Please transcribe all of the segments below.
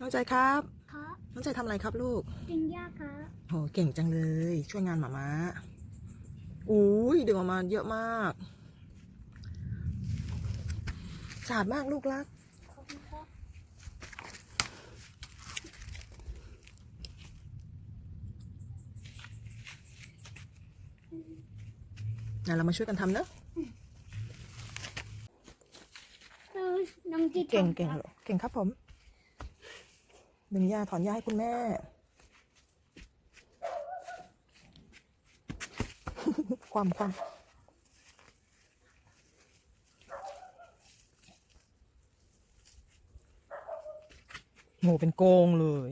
น้องใจครับ ครับน้องใจทำอะไรครับลูกกินยากครับโหเก่งจังเลย ช่วยงานหมาม้าอุ้ยดึงออกมาเยอะมากสะอาดมากลูกรักขอบคุณครับงั้นเรามาช่วยกันทำเนอะเออน้องจีเก่งทำเก่งครับลูกเก่งครับผม ดึงยาถอนยาให้คุณแม่ ความความโง่เป็นโกงเลย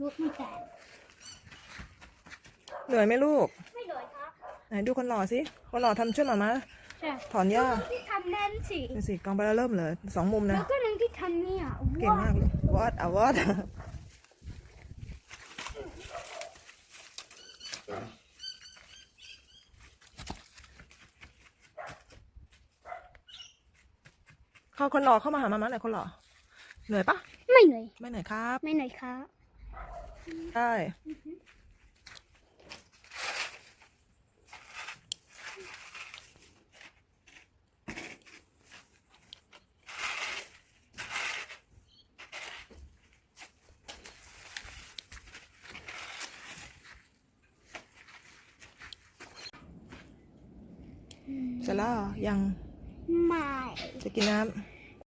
ลูกไม่แตกเหนื่อยไหมลูก ไม่เลยครับ ไหนดูคนหล่อสิ คนหล่อทำช่วยหมามาใช่ถอนหญ้าน้องที่ทำแน่นสิดูสิกองไปแล้วเริ่มเลยสองมุมแล้นะวก็น้องที่ทำเนี่ยเก่งมากเลยวอดอะวอดเข้าคนหล่อเข้ามาหามามาหน่อยคนหล่อเหนื่อยปะไม่เหนื่อยไม่เหนื่อยครับ ไม่เหนื่อยครับได้ เสร็จแล้วเหรอยังไม่จะกินน้ำ